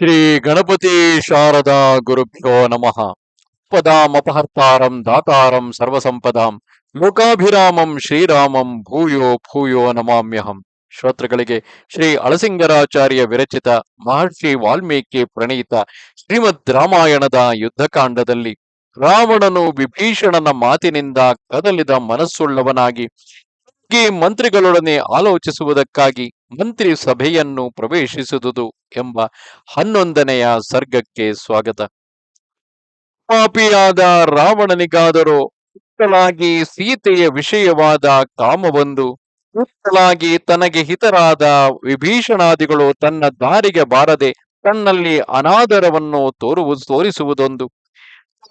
ಶ್ರೀ ಗಣಪತಿ ಶಾರದಾ ಗುರುಭ್ಯೋ ನಮಃ. ಪದಾಮಪಹರ್ತಾರಂ ದಾತಾರಂ ಸರ್ವಸಂಪದಾಂ ಲೋಕಾಭಿರಾಮಂ ಶ್ರೀರಾಮಂ ಭೂಯೋ ಭೂಯೋ ನಮಾಮ್ಯಹಂ. ಶ್ರೋತೃಗಳಿಗೆ ಶ್ರೀ ಅಳಸಿಂಗರಾಚಾರ್ಯ ವಿರಚಿತ ಮಹರ್ಷಿ ವಾಲ್ಮೀಕಿ ಪ್ರಣೀತ ಶ್ರೀಮದ್ ರಾಮಾಯಣದ ಯುದ್ಧಕಾಂಡದಲ್ಲಿ ರಾವಣನು ವಿಭೀಷಣನ ಮಾತಿನಿಂದ ಕದಲಿದ ಮನಸ್ಸುಳ್ಳವನಾಗಿ ಮಂತ್ರಿಗಳೊಡನೆ ಆಲೋಚಿಸುವುದಕ್ಕಾಗಿ ಮಂತ್ರಿ ಸಭೆಯನ್ನು ಪ್ರವೇಶಿಸುವುದು ಎಂಬ ಹನ್ನೊಂದನೆಯ ಸರ್ಗಕ್ಕೆ ಸ್ವಾಗತ. ಪಾಪಿಯಾದ ರಾವಣನಿಗಾದರೂ ಉತ್ತಲಾಗಿ ಸೀತೆಯ ವಿಷಯವಾದ ಕಾಮವೊಂದು, ಉತ್ತಲಾಗಿ ತನಗೆ ಹಿತರಾದ ವಿಭೀಷಣಾದಿಗಳು ತನ್ನ ದಾರಿಗೆ ಬಾರದೆ ತನ್ನಲ್ಲಿ ಅನಾದರವನ್ನು ತೋರುವ, ತೋರಿಸುವುದೊಂದು.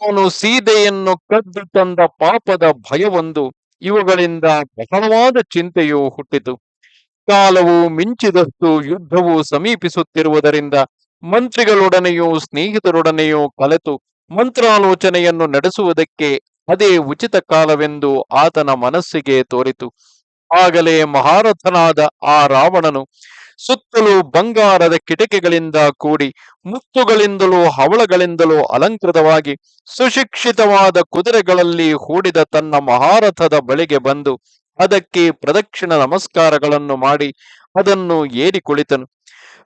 ಅವನು ಸೀತೆಯನ್ನು ಕದ್ದು ತಂದ ಪಾಪದ ಭಯವೊಂದು, ಇವುಗಳಿಂದ ಬಹಳವಾದ ಚಿಂತೆಯು ಹುಟ್ಟಿತು. ಕಾಲವು ಮಿಂಚಿದಷ್ಟು ಯುದ್ಧವು ಸಮೀಪಿಸುತ್ತಿರುವುದರಿಂದ ಮಂತ್ರಿಗಳೊಡನೆಯೂ ಸ್ನೇಹಿತರೊಡನೆಯೂ ಕಲೆತು ಮಂತ್ರಾಲೋಚನೆಯನ್ನು ನಡೆಸುವುದಕ್ಕೆ ಅದೇ ಉಚಿತ ಕಾಲವೆಂದು ಆತನ ಮನಸ್ಸಿಗೆ ತೋರಿತು. ಆಗಲೇ ಮಹಾರಥನಾದ ಆ ರಾವಣನು ಸುತ್ತಲೂ ಬಂಗಾರದ ಕಿಟಕಿಗಳಿಂದ ಕೂಡಿ ಮುತ್ತುಗಳಿಂದಲೂ ಹವಳಗಳಿಂದಲೂ ಅಲಂಕೃತವಾಗಿ ಸುಶಿಕ್ಷಿತವಾದ ಕುದುರೆಗಳಲ್ಲಿ ಹೂಡಿದ ತನ್ನ ಮಹಾರಥದ ಬಳಿಗೆ ಬಂದು ಅದಕ್ಕೆ ಪ್ರದಕ್ಷಿಣ ನಮಸ್ಕಾರಗಳನ್ನು ಮಾಡಿ ಅದನ್ನು ಏರಿ ಕುಳಿತನು.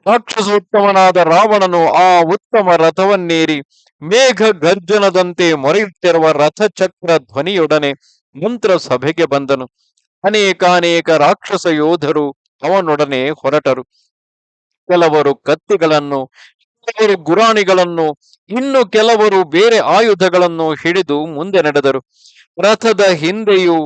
ರಾಕ್ಷಸೋತ್ತಮನಾದ ರಾವಣನು ಆ ಉತ್ತಮ ರಥವನ್ನೇರಿ ಮೇಘ ಗರ್ಜನದಂತೆ ಮೊರೆಯುತ್ತಿರುವ ರಥಚಕ್ರ ಧ್ವನಿಯೊಡನೆ ಮಂತ್ರ ಸಭೆಗೆ ಬಂದನು. ಅನೇಕಾನೇಕ ರಾಕ್ಷಸ ಯೋಧರು ಅವನೊಡನೆ ಹೊರಟರು. ಕೆಲವರು ಕತ್ತಿಗಳನ್ನು, ಕೆಲವರು ಗುರಾಣಿಗಳನ್ನು, ಇನ್ನು ಕೆಲವರು ಬೇರೆ ಆಯುಧಗಳನ್ನು ಹಿಡಿದು ಮುಂದೆ ನಡೆದರು. ರಥದ ಹಿಂದೆಯೂ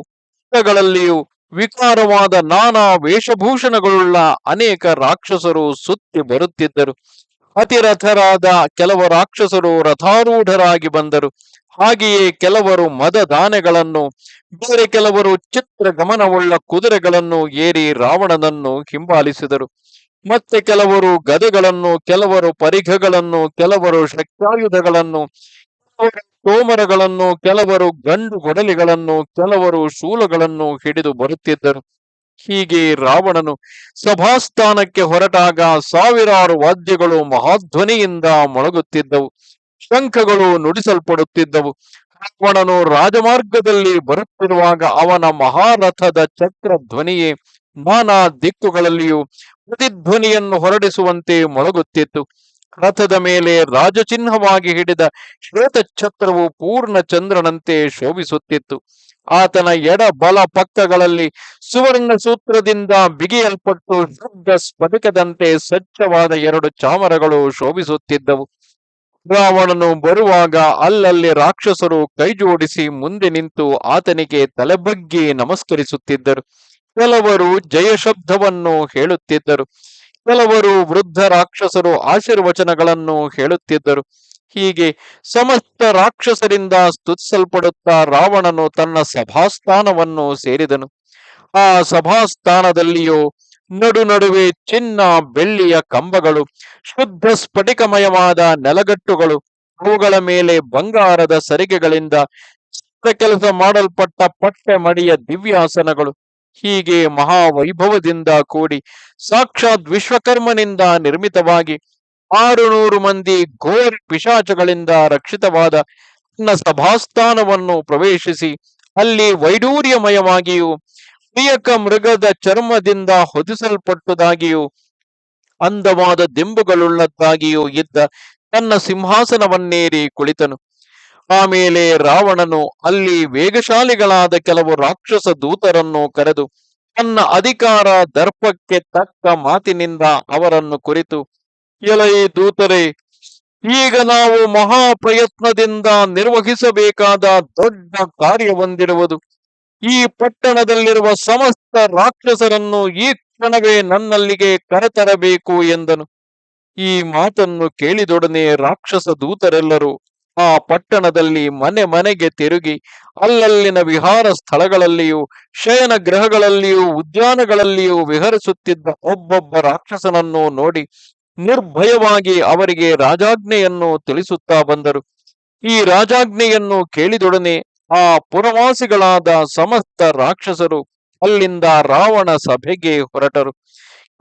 ಪುಟಗಳಲ್ಲಿಯೂ ವಿಕಾರವಾದ ನಾನಾ ವೇಷಭೂಷಣಗಳುಳ್ಳ ಅನೇಕ ರಾಕ್ಷಸರು ಸುತ್ತಿ ಬರುತ್ತಿದ್ದರು. ಅತಿರಥರಾದ ಕೆಲವು ರಾಕ್ಷಸರು ರಥಾರೂಢರಾಗಿ ಬಂದರು. ಹಾಗೆಯೇ ಕೆಲವರು ಮದದಾನೆಗಳನ್ನು, ಬೇರೆ ಕೆಲವರು ಚಿತ್ರ ಗಮನವುಳ್ಳ ಕುದುರೆಗಳನ್ನು ಏರಿ ರಾವಣನನ್ನು ಹಿಂಬಾಲಿಸಿದರು. ಮತ್ತೆ ಕೆಲವರು ಗದೆಗಳನ್ನು, ಕೆಲವರು ಪರಿಘಗಳನ್ನು, ಕೆಲವರು ಶಕ್ತಾಯುಧಗಳನ್ನು ತೋಮರಗಳನ್ನು ಕೆಲವರು ಗಂಡು ಕೊಡಲಿಗಳನ್ನು ಕೆಲವರು ಶೂಲಗಳನ್ನು ಹಿಡಿದು ಬರುತ್ತಿದ್ದರು. ಹೀಗೆ ರಾವಣನು ಸಭಾಸ್ಥಾನಕ್ಕೆ ಹೊರಟಾಗ ಸಾವಿರಾರು ವಾದ್ಯಗಳು ಮಹಾಧ್ವನಿಯಿಂದ ಮೊಳಗುತ್ತಿದ್ದವು. ಶಂಖಗಳು ನುಡಿಸಲ್ಪಡುತ್ತಿದ್ದವು. ರಾವಣನು ರಾಜಮಾರ್ಗದಲ್ಲಿ ಬರುತ್ತಿರುವಾಗ ಅವನ ಮಹಾರಥದ ಚಕ್ರ ಧ್ವನಿಯೇ ನಾನಾ ದಿಕ್ಕುಗಳಲ್ಲಿಯೂ ಪ್ರತಿಧ್ವನಿಯನ್ನು ಹೊರಡಿಸುವಂತೆ ಮೊಳಗುತ್ತಿತ್ತು. ರಥದ ಮೇಲೆ ರಾಜಚಿಹ್ನವಾಗಿ ಹಿಡಿದ ಶ್ವೇತ ಛತ್ರವು ಪೂರ್ಣ ಚಂದ್ರನಂತೆ ಶೋಭಿಸುತ್ತಿತ್ತು. ಆತನ ಎಡ ಬಲ ಪಕ್ಕಗಳಲ್ಲಿ ಸುವರ್ಣ ಸೂತ್ರದಿಂದ ಬಿಗಿಯಲ್ಪಟ್ಟು ಶುದ್ಧ ಸ್ಫಟಿಕದಂತೆ ಸ್ವಚ್ಛವಾದ ಎರಡು ಚಾಮರಗಳು ಶೋಭಿಸುತ್ತಿದ್ದವು. ರಾವಣನು ಬರುವಾಗ ಅಲ್ಲಲ್ಲಿ ರಾಕ್ಷಸರು ಕೈಜೋಡಿಸಿ ಮುಂದೆ ನಿಂತು ಆತನಿಗೆ ತಲೆಬಗ್ಗಿ ನಮಸ್ಕರಿಸುತ್ತಿದ್ದರು. ಕೆಲವರು ಜಯಶಬ್ದವನ್ನು ಹೇಳುತ್ತಿದ್ದರು. ಕೆಲವರು ವೃದ್ಧ ರಾಕ್ಷಸರು ಆಶೀರ್ವಚನಗಳನ್ನು ಹೇಳುತ್ತಿದ್ದರು. ಹೀಗೆ ಸಮಸ್ತ ರಾಕ್ಷಸರಿಂದ ಸ್ತುತಿಸಲ್ಪಡುತ್ತಾ ರಾವಣನು ತನ್ನ ಸಭಾಸ್ಥಾನವನ್ನು ಸೇರಿದನು. ಆ ಸಭಾಸ್ಥಾನದಲ್ಲಿಯೂ ನಡು ನಡುವೆ ಚಿನ್ನ, ಬೆಳ್ಳಿಯ ಕಂಬಗಳು, ಶುದ್ಧ ಸ್ಫಟಿಕಮಯವಾದ ನೆಲಗಟ್ಟುಗಳು, ಅವುಗಳ ಮೇಲೆ ಬಂಗಾರದ ಸರಿಗೆಗಳಿಂದ ಕೆಲಸ ಮಾಡಲ್ಪಟ್ಟ ಪಟ್ಟೆ ಮಡಿಯ ದಿವ್ಯಾಸನಗಳು. ಹೀಗೆ ಮಹಾವೈಭವದಿಂದ ಕೂಡಿ ಸಾಕ್ಷಾತ್ ವಿಶ್ವಕರ್ಮನಿಂದ ನಿರ್ಮಿತವಾಗಿ ಆರು ನೂರು ಮಂದಿ ಘೋರ ಪಿಶಾಚಗಳಿಂದ ರಕ್ಷಿತವಾದ ತನ್ನ ಸಭಾಸ್ಥಾನವನ್ನು ಪ್ರವೇಶಿಸಿ ಅಲ್ಲಿ ವೈಡೂರ್ಯಮಯವಾಗಿಯೂ ಪ್ರಿಯಕ ಮೃಗದ ಚರ್ಮದಿಂದ ಹೊದಿಸಲ್ಪಟ್ಟುದಾಗಿಯೂ ಅಂದವಾದ ದಿಂಬುಗಳುಳ್ಳದ್ದಾಗಿಯೂ ಇದ್ದ ತನ್ನ ಸಿಂಹಾಸನವನ್ನೇರಿ ಕುಳಿತನು. ಆಮೇಲೆ ರಾವಣನು ಅಲ್ಲಿ ವೇಗಶಾಲಿಗಳಾದ ಕೆಲವು ರಾಕ್ಷಸ ದೂತರನ್ನು ಕರೆದು ತನ್ನ ಅಧಿಕಾರ ದರ್ಪಕ್ಕೆ ತಕ್ಕ ಮಾತಿನಿಂದ ಅವರನ್ನು ಕುರಿತು, ಎಲೈ ದೂತರೆ, ಈಗ ನಾವು ಮಹಾ ಪ್ರಯತ್ನದಿಂದ ನಿರ್ವಹಿಸಬೇಕಾದ ದೊಡ್ಡ ಕಾರ್ಯವೊಂದಿರುವುದು ಈ ಪಟ್ಟಣದಲ್ಲಿರುವ ಸಮಸ್ತ ರಾಕ್ಷಸರನ್ನು ಈ ಕ್ಷಣವೇ ನನ್ನಲ್ಲಿಗೆ ಕರೆತರಬೇಕು ಎಂದನು. ಈ ಮಾತನ್ನು ಕೇಳಿದೊಡನೆ ರಾಕ್ಷಸ ದೂತರೆಲ್ಲರೂ ಆ ಪಟ್ಟಣದಲ್ಲಿ ಮನೆ ಮನೆಗೆ ತಿರುಗಿ ಅಲ್ಲಲ್ಲಿನ ವಿಹಾರ ಸ್ಥಳಗಳಲ್ಲಿಯೂ, ಶಯನ ಗೃಹಗಳಲ್ಲಿಯೂ, ಉದ್ಯಾನಗಳಲ್ಲಿಯೂ ವಿಹರಿಸುತ್ತಿದ್ದ ಒಬ್ಬೊಬ್ಬ ರಾಕ್ಷಸನನ್ನು ನೋಡಿ ನಿರ್ಭಯವಾಗಿ ಅವರಿಗೆ ರಾಜಾಜ್ಞೆಯನ್ನು ತಿಳಿಸುತ್ತಾ ಬಂದರು. ಈ ರಾಜಾಜ್ಞೆಯನ್ನು ಕೇಳಿದೊಡನೆ ಆ ಪುರವಾಸಿಗಳಾದ ಸಮಸ್ತ ರಾಕ್ಷಸರು ಅಲ್ಲಿಂದ ರಾವಣ ಸಭೆಗೆ ಹೊರಟರು.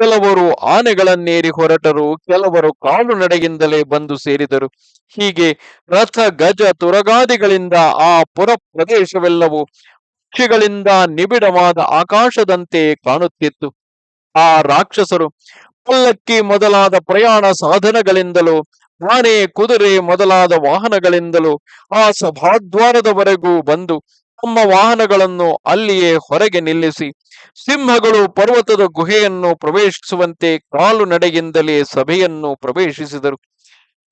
ಕೆಲವರು ಆನೆಗಳನ್ನೇರಿ ಹೊರಟರು, ಕೆಲವರು ಕಾಲು ನಡೆಯಿಂದಲೇ ಬಂದು ಸೇರಿದರು. ಹೀಗೆ ರಥ ಗಜ ತುರಗಾದಿಗಳಿಂದ ಆ ಪುರ ಪ್ರದೇಶವೆಲ್ಲವೂ ಪಕ್ಷಿಗಳಿಂದ ನಿಬಿಡವಾದ ಆಕಾಶದಂತೆ ಕಾಣುತ್ತಿತ್ತು. ಆ ರಾಕ್ಷಸರು ಪಲ್ಲಕ್ಕಿ ಮೊದಲಾದ ಪ್ರಯಾಣ ಸಾಧನಗಳಿಂದಲೂ, ಆನೆ ಕುದುರೆ ಮೊದಲಾದ ವಾಹನಗಳಿಂದಲೂ ಆ ಸಭಾದ್ವಾರದವರೆಗೂ ಬಂದು ತಮ್ಮ ವಾಹನಗಳನ್ನು ಅಲ್ಲಿಯೇ ಹೊರಗೆ ನಿಲ್ಲಿಸಿ ಸಿಂಹಗಳು ಪರ್ವತದ ಗುಹೆಯನ್ನು ಪ್ರವೇಶಿಸುವಂತೆ ಕಾಲು ನಡೆಯಿಂದಲೇ ಸಭೆಯನ್ನು ಪ್ರವೇಶಿಸಿದರು.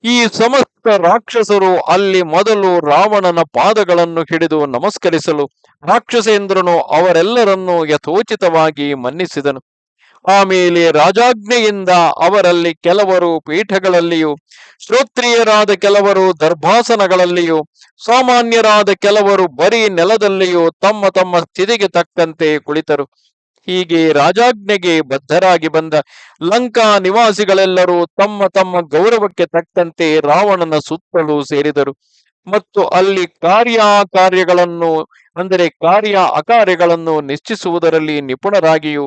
ಈ ಸಮಸ್ತ ರಾಕ್ಷಸರು ಅಲ್ಲಿ ಮೊದಲು ರಾವಣನ ಪಾದಗಳನ್ನು ಹಿಡಿದು ನಮಸ್ಕರಿಸಲು ರಾಕ್ಷಸೇಂದ್ರನು ಅವರೆಲ್ಲರನ್ನೂ ಯಥೋಚಿತವಾಗಿ ಮನ್ನಿಸಿದನು. ಆಮೇಲೆ ರಾಜಾಜ್ಞೆಯಿಂದ ಅವರಲ್ಲಿ ಕೆಲವರು ಪೀಠಗಳಲ್ಲಿಯೂ, ಶ್ರೋತ್ರಿಯರಾದ ಕೆಲವರು ದರ್ಭಾಸನಗಳಲ್ಲಿಯೂ, ಸಾಮಾನ್ಯರಾದ ಕೆಲವರು ಬರೀ ನೆಲದಲ್ಲಿಯೂ ತಮ್ಮ ತಮ್ಮ ಸ್ಥಿತಿಗೆ ತಕ್ಕಂತೆ ಕುಳಿತರು. ಹೀಗೆ ರಾಜಾಜ್ಞೆಗೆ ಬದ್ಧರಾಗಿ ಬಂದ ಲಂಕಾ ನಿವಾಸಿಗಳೆಲ್ಲರೂ ತಮ್ಮ ತಮ್ಮ ಗೌರವಕ್ಕೆ ತಕ್ಕಂತೆ ರಾವಣನ ಸುತ್ತಲೂ ಸೇರಿದರು. ಮತ್ತು ಅಲ್ಲಿ ಕಾರ್ಯಕಾರ್ಯಗಳನ್ನು, ಅಂದರೆ ಕಾರ್ಯ ಅಕಾರ್ಯಗಳನ್ನು ನಿಶ್ಚಿಸುವುದರಲ್ಲಿ ನಿಪುಣರಾಗಿಯೂ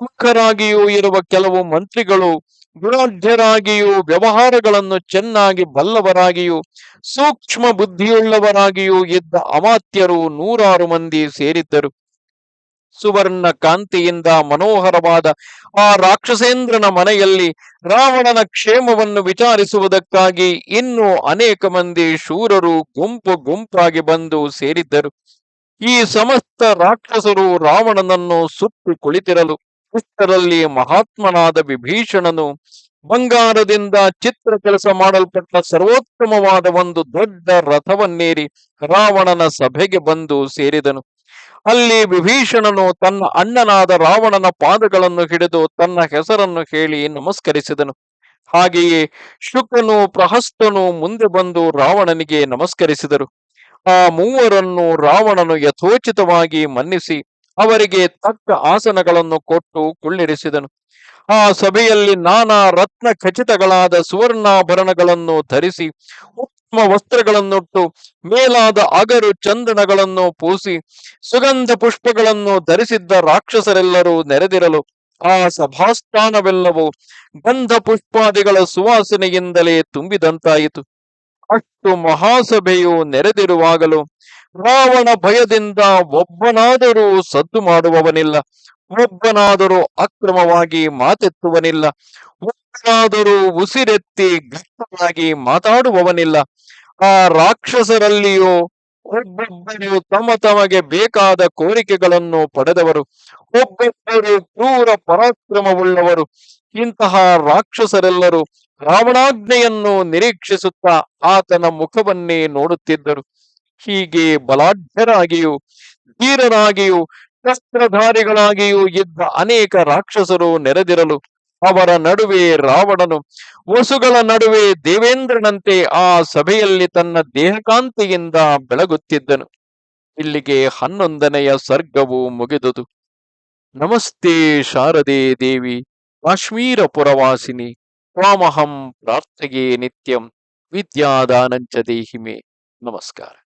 ಪ್ರಮುಖರಾಗಿಯೂ ಇರುವ ಕೆಲವು ಮಂತ್ರಿಗಳು ಗುಣಾಢ್ಯರಾಗಿಯೂ ವ್ಯವಹಾರಗಳನ್ನು ಚೆನ್ನಾಗಿ ಬಲ್ಲವರಾಗಿಯೂ ಸೂಕ್ಷ್ಮ ಬುದ್ಧಿಯುಳ್ಳವರಾಗಿಯೂ ಇದ್ದ ಅಮಾತ್ಯರು ನೂರಾರು ಮಂದಿ ಸೇರಿದ್ದರು. ಸುವರ್ಣ ಕಾಂತಿಯಿಂದ ಮನೋಹರವಾದ ಆ ರಾಕ್ಷಸೇಂದ್ರನ ಮನೆಯಲ್ಲಿ ರಾವಣನ ಕ್ಷೇಮವನ್ನು ವಿಚಾರಿಸುವುದಕ್ಕಾಗಿ ಇನ್ನೂ ಅನೇಕ ಮಂದಿ ಶೂರರು ಗುಂಪು ಗುಂಪಾಗಿ ಬಂದು ಸೇರಿದ್ದರು. ಈ ಸಮಸ್ತ ರಾಕ್ಷಸರು ರಾವಣನನ್ನು ಸುತ್ತಿ ಕುಳಿತಿರಲು ಇಷ್ಟರಲ್ಲಿ ಮಹಾತ್ಮನಾದ ವಿಭೀಷಣನು ಬಂಗಾರದಿಂದ ಚಿತ್ರ ಕೆಲಸ ಮಾಡಲ್ಪಟ್ಟ ಸರ್ವೋತ್ತಮವಾದ ಒಂದು ದೊಡ್ಡ ರಥವನ್ನೇರಿ ರಾವಣನ ಸಭೆಗೆ ಬಂದು ಸೇರಿದನು. ಅಲ್ಲಿ ವಿಭೀಷಣನು ತನ್ನ ಅಣ್ಣನಾದ ರಾವಣನ ಪಾದಗಳನ್ನು ಹಿಡಿದು ತನ್ನ ಹೆಸರನ್ನು ಹೇಳಿ ನಮಸ್ಕರಿಸಿದನು. ಹಾಗೆಯೇ ಶುಕನು ಪ್ರಹಸ್ತನು ಮುಂದೆ ಬಂದು ರಾವಣನಿಗೆ ನಮಸ್ಕರಿಸಿದರು. ಆ ಮೂವರನ್ನು ರಾವಣನು ಯಥೋಚಿತವಾಗಿ ಮನ್ನಿಸಿ ಅವರಿಗೆ ತಕ್ಕ ಆಸನಗಳನ್ನು ಕೊಟ್ಟು ಕುಳ್ಳಿರಿಸಿದನು. ಆ ಸಭೆಯಲ್ಲಿ ನಾನಾ ರತ್ನ ಖಚಿತಗಳಾದ ಸುವರ್ಣಾಭರಣಗಳನ್ನು ಧರಿಸಿ, ಉತ್ತಮ ವಸ್ತ್ರಗಳನ್ನುಟ್ಟು, ಮೇಲಾದ ಅಗರು ಚಂದನಗಳನ್ನು ಪೂಸಿ, ಸುಗಂಧ ಪುಷ್ಪಗಳನ್ನು ಧರಿಸಿದ್ದ ರಾಕ್ಷಸರೆಲ್ಲರೂ ನೆರೆದಿರಲು, ಆ ಸಭಾಸ್ಥಾನವೆಲ್ಲವೂ ಗಂಧ ಪುಷ್ಪಾದಿಗಳ ಸುವಾಸನೆಯಿಂದಲೇ ತುಂಬಿದಂತಾಯಿತು. ಅಷ್ಟು ಮಹಾಸಭೆಯು ನೆರೆದಿರುವಾಗಲೂ ರಾವಣ ಭಯದಿಂದ ಒಬ್ಬನಾದರೂ ಸದ್ದು ಮಾಡುವವನಿಲ್ಲ, ಒಬ್ಬನಾದರೂ ಅಕ್ರಮವಾಗಿ ಮಾತೆತ್ತುವನಿಲ್ಲ, ಒಬ್ಬನಾದರೂ ಉಸಿರೆತ್ತಿ ಗಟ್ಟವಾಗಿ ಮಾತಾಡುವವನಿಲ್ಲ. ಆ ರಾಕ್ಷಸರಲ್ಲಿಯೂ ಒಬ್ಬೊಬ್ಬರು ತಮ್ಮ ತಮಗೆ ಬೇಕಾದ ಕೋರಿಕೆಗಳನ್ನು ಪಡೆದವರು, ಒಬ್ಬೊಬ್ಬರು ಕ್ರೂರ ಪರಾಕ್ರಮವುಳ್ಳವರು. ಇಂತಹ ರಾಕ್ಷಸರೆಲ್ಲರೂ ರಾವಣಾಜ್ಞೆಯನ್ನು ನಿರೀಕ್ಷಿಸುತ್ತಾ ಆತನ ಮುಖವನ್ನೇ ನೋಡುತ್ತಿದ್ದರು. ಹೀಗೆ ಬಲಾಢ್ಯರಾಗಿಯೂ, ಧೀರರಾಗಿಯೂ, ಶಸ್ತ್ರಧಾರಿಗಳಾಗಿಯೂ ಇದ್ದ ಅನೇಕ ರಾಕ್ಷಸರು ನೆರೆದಿರಲು ಅವರ ನಡುವೆ ರಾವಣನು ವಸುಗಳ ನಡುವೆ ದೇವೇಂದ್ರನಂತೆ ಆ ಸಭೆಯಲ್ಲಿ ತನ್ನ ದೇಹಕಾಂತಿಯಿಂದ ಬೆಳಗುತ್ತಿದ್ದನು. ಇಲ್ಲಿಗೆ ಹನ್ನೊಂದನೆಯ ಸರ್ಗವು ಮುಗಿದುದು. ನಮಸ್ತೆ ಶಾರದೆ ದೇವಿ ಕಾಶ್ಮೀರ ಪುರವಾಸಿನಿ ತ್ವಾಮಹಂ ಪ್ರಾರ್ಥೆಯೇ ನಿತ್ಯಂ, ವಿದ್ಯಾದಾನಂಚ ದೇಹಿಮೆ. ನಮಸ್ಕಾರ.